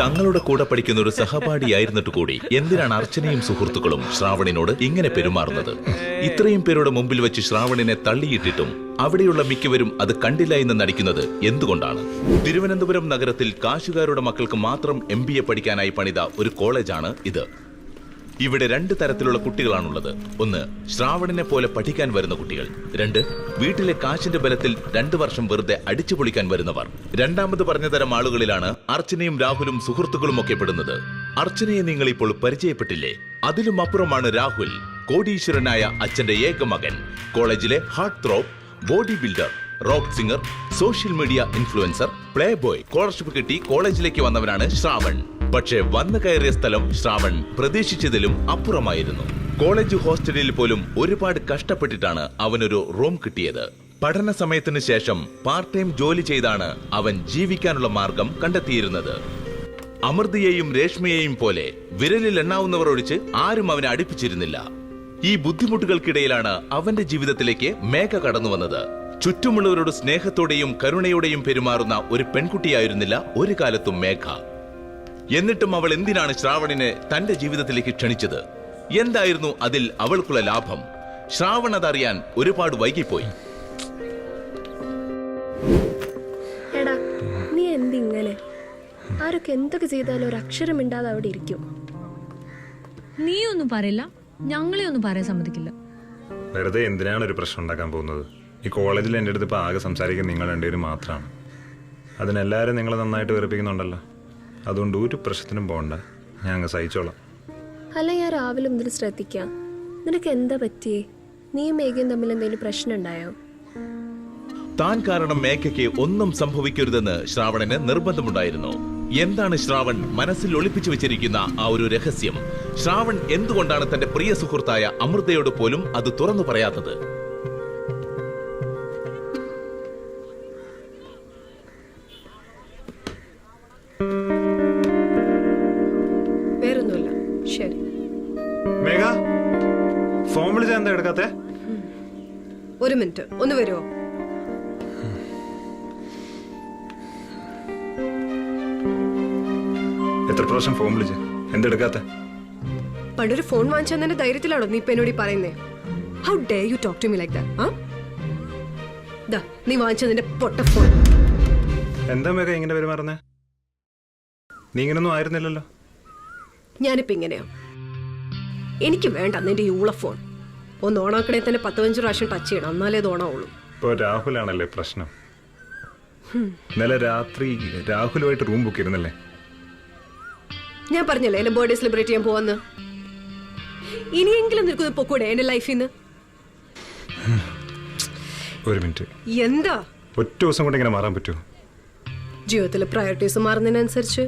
തങ്ങളുടെ കൂടെ പഠിക്കുന്ന ഒരു സഹപാഠിയായിരുന്നിട്ട് കൂടി എന്തിനാണ് അർച്ചനയും സുഹൃത്തുക്കളും ശ്രാവണിനോട് ഇങ്ങനെ പെരുമാറുന്നത്? ഇത്രയും പേരുടെ മുമ്പിൽ വെച്ച് ശ്രാവണിനെ തള്ളിയിട്ടിട്ടും അവിടെയുള്ള മിക്കവരും അത് കണ്ടില്ല എന്ന് നടിക്കുന്നത് എന്തുകൊണ്ടാണ്? തിരുവനന്തപുരം നഗരത്തിൽ കാശുകാരുടെ മക്കൾക്ക് മാത്രം എം പഠിക്കാനായി പണിത ഒരു കോളേജാണ് ഇത്. ഇവിടെ രണ്ട് തരത്തിലുള്ള കുട്ടികളാണുള്ളത്. ഒന്ന് ശ്രാവണനെ പോലെ പഠിക്കാൻ വരുന്ന കുട്ടികൾ. രണ്ട് വീട്ടിലെ കാശിന്റെ ബലത്തിൽ രണ്ടു വർഷം വെറുതെ അടിച്ചു പൊളിക്കാൻ വരുന്നവർ. രണ്ടാമത് പറഞ്ഞ തരം ആളുകളിലാണ് അർച്ചനയും രാഹുലും സുഹൃത്തുക്കളും ഒക്കെ പെടുന്നത്. അർച്ചനയെ നിങ്ങൾ ഇപ്പോൾ പരിചയപ്പെട്ടില്ലേ? അതിലും അപ്പുറമാണ് രാഹുൽ കോടീശ്വരനായ അച്ഛന്റെ ഏക മകൻ. കോളേജിലെ heart throb body builder rock singer social media influencer play boy scholarship കിട്ടി കോളേജിലേക്ക് വന്നവനാണ് ശ്രാവൺ. പക്ഷേ വന്നു കയറിയ സ്ഥലം ശ്രാവൺ പ്രതീക്ഷിച്ചതിലും അപ്പുറമായിരുന്നു. കോളേജ് ഹോസ്റ്റലിൽ പോലും ഒരുപാട് കഷ്ടപ്പെട്ടിട്ടാണ് അവനൊരു റൂം കിട്ടിയത്. പഠന സമയത്തിന് ശേഷം പാർട്ട് ടൈം ജോലി ചെയ്താണ് അവൻ ജീവിക്കാനുള്ള മാർഗം കണ്ടെത്തിയിരുന്നത്. അമൃതയെയും രേഷ്മയെയും പോലെ വിരലിൽ എണ്ണാവുന്നവർ ഒഴിച്ച് ആരും അവനെ അടുപ്പിച്ചിരുന്നില്ല. ഈ ബുദ്ധിമുട്ടുകൾക്കിടയിലാണ് അവന്റെ ജീവിതത്തിലേക്ക് മേഘ കടന്നു വന്നത്. ചുറ്റുമുള്ളവരോട് സ്നേഹത്തോടെയും കരുണയോടെയും പെരുമാറുന്ന ഒരു പെൺകുട്ടിയായിരുന്നില്ല ഒരു കാലത്തും മേഘ. എന്നിട്ടും അവൾ എന്തിനാണ് ശ്രാവണിനെ തന്റെ ജീവിതത്തിലേക്ക് ക്ഷണിച്ചത്? എന്തായിരുന്നു അതിൽ അവൾക്കുള്ള ലാഭം? ശ്രാവൺ അതറിയാൻ ഒരുപാട് വൈകിപ്പോയി. എടാ നീ എന്തിങ്ങനെ? ആരൊക്കെ എന്തൊക്കെ ചെയ്താലും ഒരു അക്ഷരം ഇണ്ടാതെ അവിടെ ഇരിക്കും. നീ ഒന്നും പറയില്ല. ഞങ്ങളെ ഒന്നും പറയാൻ സമ്മതിക്കില്ല. വെറുതെ എന്തിനാണ് ഒരു പ്രശ്നം ഉണ്ടാക്കാൻ പോകുന്നത്? ഈ കോളേജിൽ എന്റെ അടുത്ത് ഇപ്പോൾ ആകെ സംസാരിക്കാൻ നിങ്ങൾ രണ്ടുപേരും മാത്രമാണ്. അതിനെല്ലാവരും നിങ്ങളെ നന്നായിട്ട് വെറുപ്പിക്കുന്നുണ്ടല്ലോ. അതുകൊണ്ട് ഒരു പ്രശ്നത്തിനും പോകണ്ട ഞാൻ അങ്ങ് സഹിച്ചോളാം. അല്ല ഞാൻ രാവിലെ മുതൽ ശ്രദ്ധിക്കാം. നിനക്ക് എന്താ പറ്റിയേ? നീ മേഘയും തമ്മിൽ എന്തെങ്കിലും പ്രശ്നം ഉണ്ടായോ താൻ കാരണം മേഘയ്ക്ക് ഒന്നും സംഭവിക്കരുതെന്ന് ശ്രാവണന് നിർബന്ധമുണ്ടായിരുന്നു. എന്താണ് ശ്രാവൺ മനസ്സിൽ ഒളിപ്പിച്ചു വെച്ചിരിക്കുന്ന ആ ഒരു രഹസ്യം? ശ്രാവൺ എന്തുകൊണ്ടാണ് തന്റെ പ്രിയ സുഹൃത്തായ അമൃതയോട് പോലും അത് തുറന്നു പറയാത്തത്? മേഘ ഫോൺ വിളിച്ചാ എന്താ എടുക്കാത്തെ? ഒരു മിനിറ്റ് ഒന്ന് വരുമോ എത്ര പ്രാവശ്യം ഫോൺ വിളിച്ച്? എന്തെടുക്കാത്ത പണ്ടൊരു ഫോൺ വാങ്ങിച്ചതിന്റെ ധൈര്യത്തിലാണോ നീ ഇപ്പൊ എന്നോട് പറയുന്നേ? How dare you talk to me like that ദാ നീ വാങ്ങിച്ചതിന്റെ പൊട്ട ഫോൺ എന്താ മേഘ ഇങ്ങനെ പെരുമാറുന്നേ? നീ ഇങ്ങനൊന്നും ആയിരുന്നില്ലല്ലോ. ഞാനിപ്പോ ഇങ്ങനെയാ. എനിക്ക് വേണ്ട നിന്റെ യൂളഫോൺ ഒന്ന് ഓണാക്കണേ തന്നെ പത്ത് പതിനഞ്ച് പ്രാവശ്യം ടച്ച് ചെയ്യണം. എന്നാലേ അത് ഓണാവുള്ളൂ. ഇപ്പോൾ രാഹുലാണല്ലേ പ്രശ്നം? ഇന്നലെ രാത്രി രാഹുലുമായിട്ട് റൂം ബുക്ക് ചെയ്തിരുന്നല്ലേ? ഞാൻ പറഞ്ഞല്ലേ എന്റെ ബർത്ത്ഡേ സെലിബ്രേറ്റ് ചെയ്യാൻ പോവാന്ന്? ഇനിയെങ്കിലും നിനക്കൊന്ന് പൊക്കൂടെ എന്റെ ലൈഫിൽ നിന്ന് ഒരു മിനിറ്റ് എന്താ? ഒറ്റ ദിവസം കൊണ്ട് ഇങ്ങനെ മാറാൻ പറ്റുമോ? ജീവിതത്തിലെ പ്രയോറിറ്റീസ് മാറുന്നതിനനുസരിച്ച്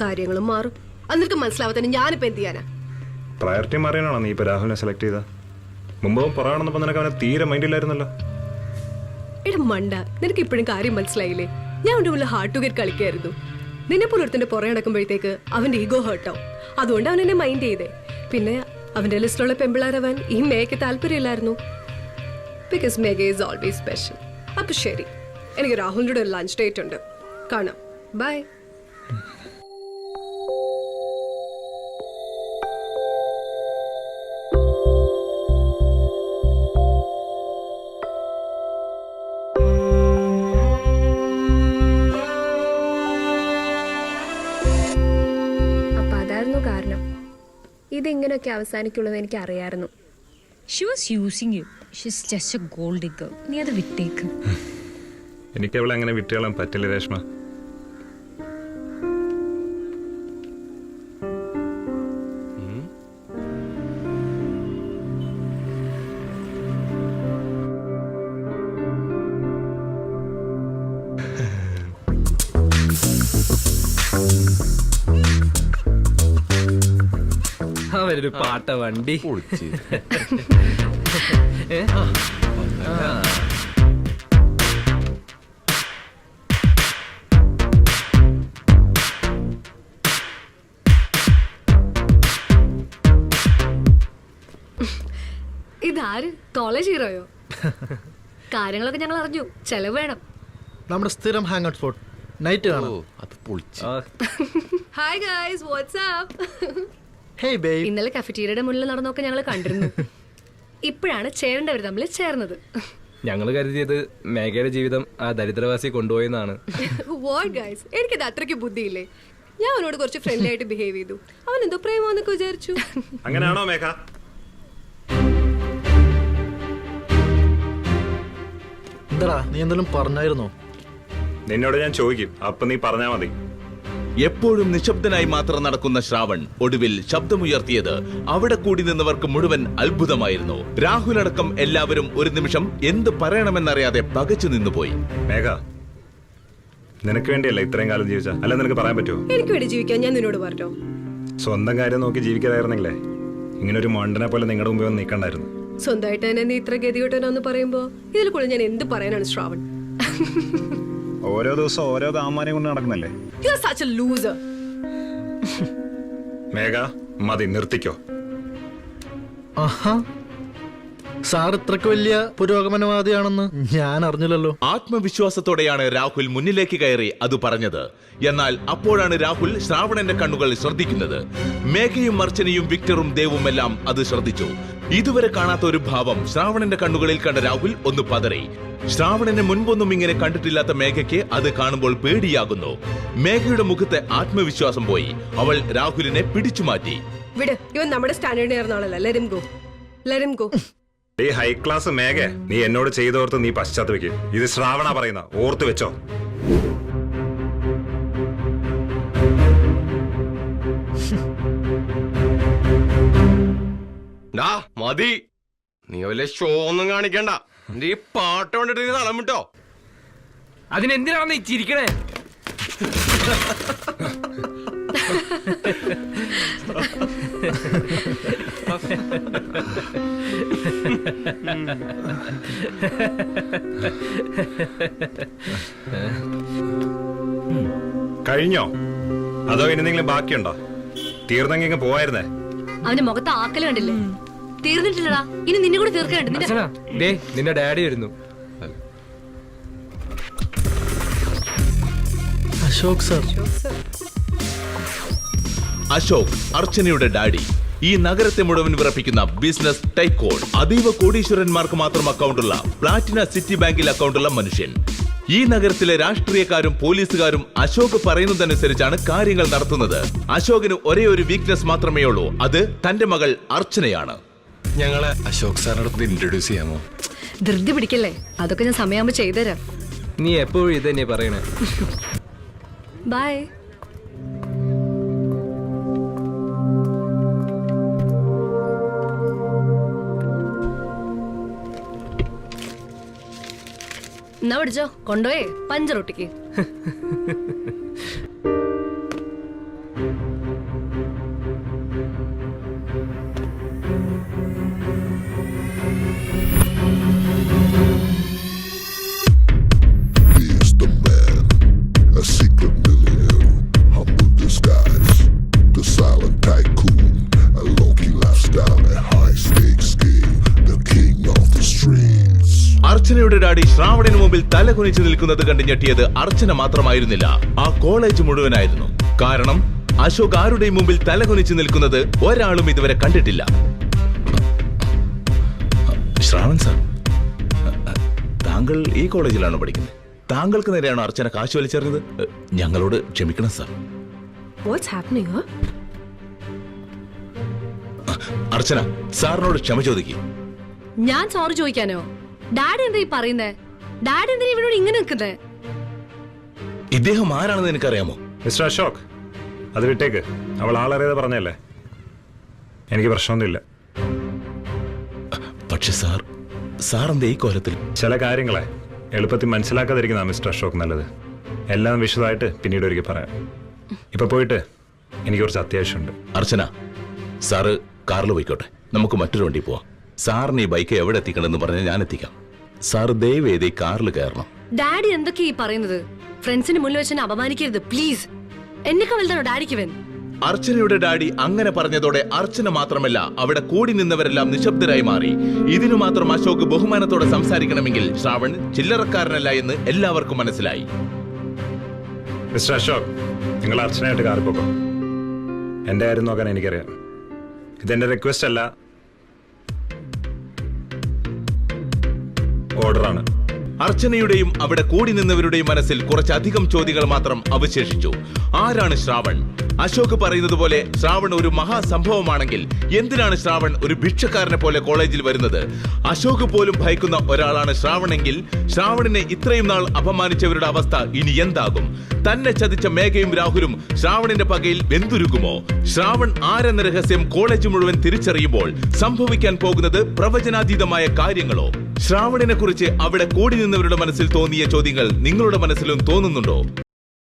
കാര്യങ്ങളും മാറും. അത് നിനക്ക് മനസ്സിലാവാത്തന്നെ ഞാനിപ്പോ എന്ത് ചെയ്യാനാ? പ്രയോറിറ്റി മാറിയാണോ നീ ഇപ്പോൾ രാഹുലിനെ സെലക്ട് ചെയ്ത മുമ്പും പുറമാണെന്നപ്പോൾ നിനക്ക് അവനെ തീരെ മൈൻഡില്ലായിരുന്നല്ലോ എടാ മണ്ട നിനക്ക് ഇപ്പോഴും കാര്യം മനസ്സിലായില്ലേ? ഞാൻ മുന്നിൽ ഹാർട്ട് ടു ഗെറ്റ് കളിക്കായിരുന്നു. നിന്നെ പോലെ ഒരുത്തിന്റെ പുറകെ നടക്കുമ്പോഴത്തേക്ക് അവന്റെ ഈഗോ ഹേർട്ടാവും അതുകൊണ്ട് അവൻ എന്നെ മൈൻഡ് ചെയ്തേ. പിന്നെ അവന്റെ ലിസ്റ്റിലുള്ള പെമ്പിളാരവൻ ഈ മേക്ക് താല്പര്യമില്ലായിരുന്നു. Because Megha is always special അപ്പൊ ശരി എനിക്ക് രാഹുലിന്റെ ഒരു ലഞ്ച് ഡേറ്റ് ഉണ്ട്. കാണാം. ബൈ ഇതിങ്ങനെയൊക്കെ അവസാനിക്കുള്ളൂ എനിക്ക് അറിയാമായിരുന്നു she was using you she's just a gold നീ അത് വിട്ടേക്ക്. എനിക്ക് അവളെ അങ്ങനെ വിട്ടുകളാൻ പറ്റില്ല രേഷ്മ. അവരൊരു പാട്ട വണ്ടി. ഇതാര്? കോളേജ് ഹീറോയോ കാര്യങ്ങളൊക്കെ ഞങ്ങൾ അറിഞ്ഞു. ചെലവ് വേണം. നമ്മുടെ സ്ഥിരം ഹാങ് ഔട്ട് സ്പോട്ട് നൈറ്റ് കാണോ അത് പൊളിച്ചു. ഹായ് ഗായ്സ് വാട്സ്ആപ്പ് ഇന്നലെ കഫറ്റീരിയുടെ മുന്നിൽ നടന്നൊക്കെ ഞങ്ങൾ കണ്ടിരുന്നു. ഇപ്പോഴാണ് ചേരേണ്ടവർ തമ്മിൽ ചേർന്നത്. ഞങ്ങൾ കരുതിയത് മേഘയുടെ ജീവിതം ആ ദരിദ്രവാസി കൊണ്ടുപോയെന്നാണ് ഗൈസ് എനിക്കത് അത്രയ്ക്ക് ബുദ്ധിയില്ലേ? ഞാൻ അവനോട് കുറച്ച് ഫ്രണ്ട്ലി ആയിട്ട് ബിഹേവ് ചെയ്തു. അവൻ എന്തോ പ്രേമോന്നൊക്കെ വിചാരിച്ചു. അങ്ങനെയാണോ മേഘ? എന്താടാ നീ എന്തെങ്കിലും പറഞ്ഞായിരുന്നോ? നിന്നോട് ഞാൻ ചോദിക്കും. അപ്പൊ നീ പറഞ്ഞാ മതി. എപ്പോഴും നിശബ്ദനായി മാത്രം നടക്കുന്ന ശ്രാവൺ ഒടുവിൽ ശബ്ദമുയർത്തിയത് അവിടെ കൂടി നിന്നവർക്ക് മുഴുവൻ അത്ഭുതമായിരുന്നു. രാഹുൽ അടക്കം എല്ലാവരും ഒരു നിമിഷം എന്ത് പറയണമെന്നറിയാതെ പകച്ചു നിന്നുപോയി. മേഘ നിനക്ക് വേണ്ടിയല്ല ഇത്രയും കാലം ജീവിച്ച അല്ല നിനക്ക് പറയാൻ പറ്റുമോ? എനിക്ക് വേണ്ടി ജീവിക്കാൻ ഞാൻ നിന്നോട് പറഞ്ഞോ? സ്വന്തം കാര്യം നോക്കി ജീവിക്കാതായിരുന്നെങ്കിലേ ഇങ്ങനെ ഒരു മണ്ടനെ പോലെ നിങ്ങളുടെ മുമ്പേ വന്ന് നിൽക്കണ്ടായിരുന്നു. സ്വന്തമായിട്ട് തന്നെ നീ ഇത്ര ഗതികെട്ടനാന്ന് പറയുമ്പോ ഇതിൽ കൂടുതൽ ഞാൻ എന്ത് പറയാനാണ് ശ്രാവൺ? ഓരോ ദിവസം ഓരോ കാമാനെ കൊണ്ട് നടക്കുന്നല്ലേ? You are such a loser Megha മതി നിർത്തിക്കോ. ആഹാ. സാർ ഇത്രക്ക് വലിയ പുരോഗമനവാദിയാണെന്ന് ഞാൻ അറിഞ്ഞില്ലല്ലോ. ആത്മവിശ്വാസത്തോടെയാണ് രാഹുൽ മുന്നിലേക്ക് കയറി അത് പറഞ്ഞത്. എന്നാൽ അപ്പോഴാണ് രാഹുൽ ശ്രാവണന്റെ കണ്ണുകൾ ശ്രദ്ധിക്കുന്നത്. മേഘയും അർച്ചനയും വിക്ടറും ദേവും എല്ലാം അത് ശ്രദ്ധിച്ചു. ഇതുവരെ കാണാത്ത ഒരു ഭാവം ശ്രാവണന്റെ കണ്ണുകളിൽ കണ്ട രാഹുൽ ഒന്ന് പതറി. ശ്രാവണനെ മുൻപൊന്നും ഇങ്ങനെ കണ്ടിട്ടില്ലാത്ത മേഘയ്ക്ക് അത് കാണുമ്പോൾ പേടിയാകുന്നു. മേഘയുടെ മുഖത്തെ ആത്മവിശ്വാസം പോയി. അവൾ രാഹുലിനെ പിടിച്ചു മാറ്റി. വിട് ഇവൻ നമ്മുടെ സ്റ്റാൻഡേർഡ് നേർന്ന ആളല്ല. Let him go let him go ഈ ഹൈ ക്ലാസ് മേഘ. നീ എന്നോട് ചെയ്തോർത്ത് നീ പശ്ചാത്തപിക്കും. ഇത് ശ്രാവണ പറയുന്ന. ഓർത്തു വെച്ചോ. ഡാ മതി. നീ വല്ല ഷോ ഒന്നും കാണിക്കണ്ട. എന്റെ ഈ പാട്ട് കൊണ്ടിട്ട് നീ തളം വിട്ടോ അതിനെന്തിനാണ് നീ ചിരിക്കണേ? കഴിഞ്ഞോ? അതോ ഇനി എന്തെങ്കിലും ബാക്കിയുണ്ടോ? തീർന്നെങ്കിൽ ഇങ്ങ് പോവായിരുന്നേ. അവന്റെ മുഖത്ത് ആക്കൽ കണ്ടില്ലേ? തീർന്നിട്ടില്ലടാ. ഇനി നിന്നെ കൂടെ തീർക്കാനുണ്ട് നിന്റെ അച്ഛനാ ദേ നിന്റെ ഡാഡി വരുന്നു. അശോക് സർ. അശോക് അർച്ചനയുടെ ഡാഡി. ഈ നഗരത്തെ മുഴുവൻ വിറപ്പിക്കുന്ന ബിസിനസ് ടൈക്കോൺ. അതീവ കോടീശ്വരന്മാർക്ക് മാത്രം അക്കൗണ്ടുള്ള പ്ലാറ്റിന സിറ്റി ബാങ്കിൽ അക്കൗണ്ടുള്ള മനുഷ്യൻ. ഈ നഗരത്തിലെ രാഷ്ട്രീയക്കാരും പോലീസുകാരും അശോക് പറയുന്നതനുസരിച്ചാണ് കാര്യങ്ങൾ നടത്തുന്നത്. അശോകിന് ഒരേ ഒരു വീക്ക്നെസ് മാത്രമേ ഉള്ളൂ. അത് തന്റെ മകൾ അർച്ചനയാണ്. ഞങ്ങളെ അശോക് സാറിനടുത്ത് ഇൻട്രൊഡ്യൂസ് ചെയ്യാമോ? ധൃതി പിടിക്കല്ലേ? അതൊക്കെ ഞാൻ സമയമാകുമ്പോ ചെയ്തുതരാം. നീ എപ്പോഴും ഇത് തന്നെയാ പറയണേ. ബൈ എന്നാ പിടിച്ചോ കൊണ്ടുപോയേ. പഞ്ചറൊട്ടിക്ക്. മുമ്പിൽ തല കുനിച്ചു നിൽക്കുന്നത് കണ്ട് ഞെട്ടിയത് അർച്ചന മാത്രമായിരുന്നില്ല. ആ കോളേജ് മുഴുവനായിരുന്നു. കാരണം അശോക് ആരുടെയും മുമ്പിൽ തല കുനിച്ചു നിൽക്കുന്നത് ഒരാളും ഇതുവരെ കണ്ടിട്ടില്ല. ശ്രാവൺ സർ താങ്കൾ ഈ കോളേജിലാണോ പഠിക്കുന്നത്? താങ്കൾക്ക് നേരെയാണോ അർച്ചന കാശ് വലിച്ചെറിഞ്ഞത്? ഞങ്ങളോട് ക്ഷമിക്കണം സർ. അർച്ചന സാറിനോട് ക്ഷമ ചോദിക്കും. ഞാൻ സോറി ചോദിക്കാനോ? ഡാഡി എന്താ ഈ പറയുന്നേ? ഡാഡി എന്തിനാ ഇവനോട് ഇങ്ങനെ നിൽക്കുന്നത്? ഇദ്ദേഹം ആരാണെന്ന് എനിക്കറിയാമോ? മിസ്റ്റർ അശോക് അത് വിട്ടേക്ക്. അവൾ ആളറിയാതെ പറഞ്ഞല്ലേ എനിക്ക് പ്രശ്നമൊന്നുമില്ല. പക്ഷെ സാർ സാർ എന്താ ഈ കോലത്തിൽ? ചില കാര്യങ്ങളെ എളുപ്പത്തിൽ മനസ്സിലാക്കാതിരിക്കുന്ന മിസ്റ്റർ അശോക് നല്ലത്. എല്ലാം വിശദമായിട്ട് പിന്നീട് ഒരിക്കൽ പറയാം. ഇപ്പൊ പോയിട്ട് എനിക്ക് കുറച്ച് അത്യാവശ്യമുണ്ട്. അർച്ചന സാറ് കാറിൽ പോയിക്കോട്ടെ. നമുക്ക് മറ്റൊരു വണ്ടി പോവാം. സാറിന് ഈ ബൈക്ക് എവിടെ എത്തിക്കണമെന്ന് പറഞ്ഞാൽ ഞാൻ എത്തിക്കാം. സാർ ദയവേത് കാറിൽ കയറണം. ഡാഡി എന്തൊക്കെയാ ഈ പറയുന്നത്? ഫ്രണ്ട്സിന് മുന്നിൽ വെച്ച് എന്നെ അപമാനിക്കരുത് പ്ലീസ്. എന്നൊക്കെ വലുതാണോ ഡാഡിക്ക് ഇവൻ? അർച്ചനയുടെ ഡാഡി അങ്ങനെ പറഞ്ഞതോടെ അർച്ചന മാത്രമല്ല അവിടെ കൂടി നിന്നവരെല്ലാം നിശബ്ദരായി മാറി. ഇതിനു മാത്രം അശോക് ബഹുമാനത്തോടെ സംസാരിക്കണമെങ്കിൽ ശ്രാവൺ ചില്ലറക്കാരനല്ല എന്ന് എല്ലാവർക്കും മനസ്സിലായി. മിസ്റ്റർ അശോക് നിങ്ങൾ അർച്ചനയായിട്ട് കാറി പോക്കോ എന്റെ കാര്യം നോക്കാൻ എനിക്കറിയാം. ഇതെന്റെ റിക്വസ്റ്റ് അല്ല ഓർഡറാണ്. അർച്ചനയുടെയും അവിടെ കൂടി നിന്നവരുടെയും മനസ്സിൽ കുറച്ചധികം ചോദ്യങ്ങൾ മാത്രം അവശേഷിച്ചു. ആരാണ് ശ്രാവൺ? അശോക് പറയുന്നത് പോലെ ശ്രാവൺ ഒരു മഹാസംഭവമാണെങ്കിൽ എന്തിനാണ് ശ്രാവൺ ഒരു ഭിക്ഷക്കാരനെ പോലെ കോളേജിൽ വരുന്നത്? അശോക് പോലും ഭയക്കുന്ന ഒരാളാണ് ശ്രാവണെങ്കിൽ ശ്രാവണിനെ ഇത്രയും നാൾ അപമാനിച്ചവരുടെ അവസ്ഥ ഇനി എന്താകും? തന്നെ ചതിച്ച മേഘയും രാഹുലും ശ്രാവണിന്റെ പകയിൽ വെന്തുരുകുമോ? ശ്രാവൺ ആരെന്ന രഹസ്യം കോളേജ് മുഴുവൻ തിരിച്ചറിയുമ്പോൾ സംഭവിക്കാൻ പോകുന്നത് പ്രവചനാതീതമായ കാര്യങ്ങളോ? ശ്രാവണിനെ കുറിച്ച് അവിടെ കൂടി നിന്നവരുടെ മനസ്സിൽ തോന്നിയ ചോദ്യങ്ങൾ നിങ്ങളുടെ മനസ്സിലും തോന്നുന്നുണ്ടോ?